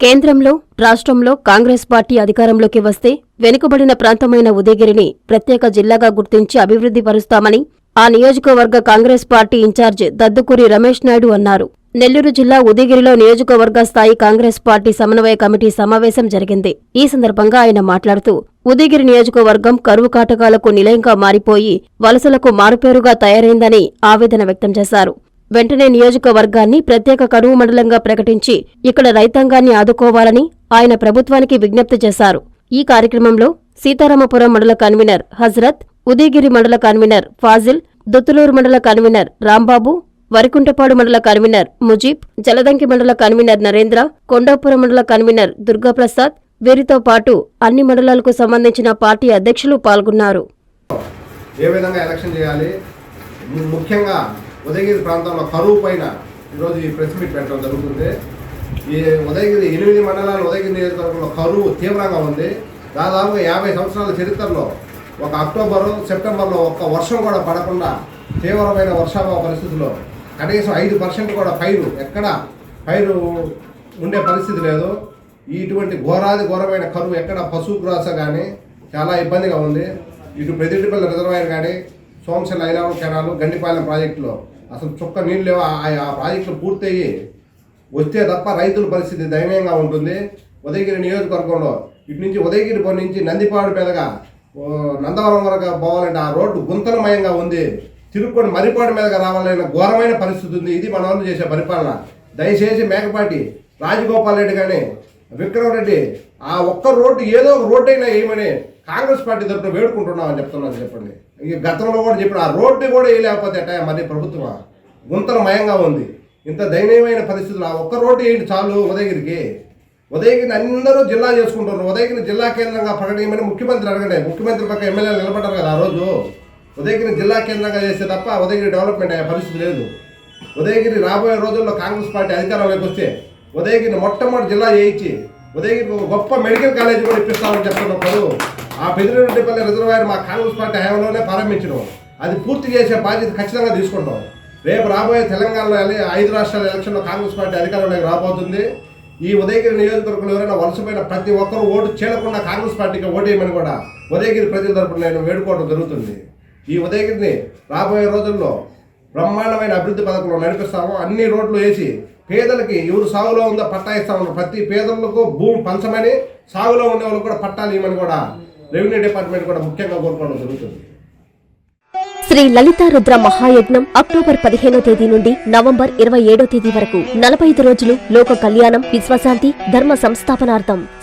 కేంద్రంలో రాష్ట్రంలో కాంగ్రెస్ పార్టీ అధికారంలోకి వస్తే వెనుకబడిన ప్రాంతమైన ఉదయగిరిని ప్రత్యేక జిల్లాగా గుర్తించి అభివృద్ధి పరుస్తామని ఆ నియోజకవర్గ కాంగ్రెస్ పార్టీ ఇన్ఛార్జ్ దద్దుకూరి రమేష్ నాయుడు అన్నారు. నెల్లూరు జిల్లా ఉదయగిరిలో నియోజకవర్గ స్థాయి కాంగ్రెస్ పార్టీ సమన్వయ కమిటీ సమావేశం జరిగింది. ఈ సందర్భంగా ఆయన మాట్లాడుతూ ఉదయగిరి నియోజకవర్గం కరువు కాటకాలకు నిలయంగా మారిపోయి వలసలకు మారుపేరుగా తయారైందని ఆవేదన వ్యక్తం చేశారు. వెంటనే నియోజకవర్గాన్ని ప్రత్యేక కరువు మండలంగా ప్రకటించి ఇక్కడ రైతాంగాన్ని ఆదుకోవాలని ఆయన ప్రభుత్వానికి విజ్ఞప్తి చేశారు. ఈ కార్యక్రమంలో సీతారామపురం మండల కన్వీనర్ హజ్రత్ ఉదయగిరి మండల కన్వీనర్ ఫాజిల్ దుత్తులూరు మండల కన్వీనర్ రాంబాబు వరికుంటపాడు మండల కన్వీనర్ ముజీబ్ జలదంకి మండల కన్వీనర్ నరేంద్ర కొండాపురం మండల కన్వీనర్ దుర్గాప్రసాద్ వీరితో పాటు అన్ని మండలాలకు సంబంధించిన పార్టీ అధ్యక్షులు పాల్గొన్నారు. ఏ విధంగా ఎలక్షన్ చేయాలి? ముఖ్యంగా ఉదయగిరి ప్రాంతంలో కరువు పైన ఈరోజు ఈ ప్రెస్ మీట్ పెట్టడం జరుగుతుంది. ఈ ఉదయగిరి ఎనిమిది మండలాలు ఉదయగిరి నియోజకవర్గంలో కరువు తీవ్రంగా ఉంది. దాదాపుగా యాభై సంవత్సరాల చరిత్రలో ఒక అక్టోబరు సెప్టెంబర్లో ఒక్క వర్షం కూడా పడకుండా తీవ్రమైన వర్షాభావ పరిస్థితుల్లో కనీసం ఐదు పర్సెంట్ కూడా పైరు ఎక్కడ పైరు ఉండే పరిస్థితి లేదు. ఇటువంటి ఘోరాది ఘోరమైన కరువు ఎక్కడ పశువు గ్రాస కానీ చాలా ఇబ్బందిగా ఉంది. ఇటు పెదిటిపల్లి రిజర్వాయర్ కానీ సోమశల ఐలావరం కెనాలు గండిపాలెం ప్రాజెక్టులో అసలు చుక్క నీళ్ళు లేవు? ఆ ప్రాజెక్టులు పూర్తయ్యి వస్తే తప్ప రైతుల పరిస్థితి దయనీయంగా ఉంటుంది. ఉదయగిరి నియోజకవర్గంలో ఇటు నుంచి ఉదయగిరి పని నుంచి నందిపాడు మీదగా నందవరం వరకు పోవాలంటే ఆ రోడ్డు గుంతలమయంగా ఉంది. తిరుక్కొని మరిపాడు మీదగా రావాలనే ఘోరమైన పరిస్థితి ఉంది. ఇది మన వాళ్ళు చేసే పరిపాలన. దయచేసి మేకపాటి రాజగోపాల్ రెడ్డి కానీ విక్రమ్ రెడ్డి ఆ ఒక్క రోడ్డు ఏదో ఒక రోడ్డు అయినా వేయమని కాంగ్రెస్ పార్టీ తరఫున వేడుకుంటున్నామని చెప్తున్నాను చెప్పండి. ఈ గతంలో కూడా చెప్పిన ఆ రోడ్డు కూడా వేయలేకపోతే ఎట్టా మరి ప్రభుత్వం గుంతలమయంగా ఉంది. ఇంత దయనీయమైన పరిస్థితులు ఆ ఒక్క రోడ్డు వేయండి చాలు ఉదయగిరికి? ఉదయగిరిని అందరూ జిల్లా చేసుకుంటున్నారు. ఉదయగిరి జిల్లా కేంద్రంగా ప్రకటించమని ముఖ్యమంత్రి అడగండి. ముఖ్యమంత్రి పక్క ఎమ్మెల్యేలు నిలబడ్డారు కదా ఆ రోజు. ఉదయగిరి జిల్లా కేంద్రంగా చేస్తే తప్ప ఉదయగిరి డెవలప్మెంట్ అయ్యే పరిస్థితి లేదు. ఉదయగిరి రాబోయే రోజుల్లో కాంగ్రెస్ పార్టీ అధికారంలోకి వస్తే ఉదయగిరిని మొట్టమొదటి జిల్లా చేయించి ఉదయగిరి గొప్ప మెడికల్ కాలేజ్ కూడా ఇప్పిస్తామని చెప్తున్నప్పుడు ఆ పెదిరెడ్డిపల్లి రిజర్వాయర్ మా కాంగ్రెస్ పార్టీ హయాంలోనే ప్రారంభించడం. అది పూర్తి చేసే బాధ్యత ఖచ్చితంగా తీసుకుంటాం. రేపు రాబోయే తెలంగాణలో ఐదు రాష్ట్రాల ఎలక్షన్లో కాంగ్రెస్ పార్టీ అధికారంలోకి రాబోతుంది. ఈ ఉదయగిరి నియోజకవర్గంలో ఎవరైనా వలసపోయిన ప్రతి ఒక్కరూ ఓటు చేయకుండా కాంగ్రెస్ పార్టీకి ఓటేయమని కూడా ఉదయగిరి ప్రజల తరపున నేను వేడుకోవడం జరుగుతుంది. ఈ ఉదయగిరిని రాబోయే రోజుల్లో బ్రహ్మాండమైన అభివృద్ధి పథకంలో నడిపిస్తాము. అన్ని రోడ్లు వేసి పేదలకి ఎవరు సాగులో ఉందో పట్టా ఇస్తామని ప్రతి పేదలకు భూమి పంచమని సాగులో ఉండే వాళ్ళు కూడా పట్టాలు ఇవ్వమని కూడా రెవెన్యూ డిపార్ట్మెంట్ కూడా ముఖ్యంగా కోరుకోవడం జరుగుతుంది. శ్రీ లలిత రుద్ర మహాయజ్ఞం అక్టోబర్ పదిహేనో తేదీ నుండి నవంబర్ ఇరవై ఏడో తేదీ వరకు నలభై ఐదు రోజులు లోక కళ్యాణం విశ్వశాంతి ధర్మ సంస్థాపనార్థం.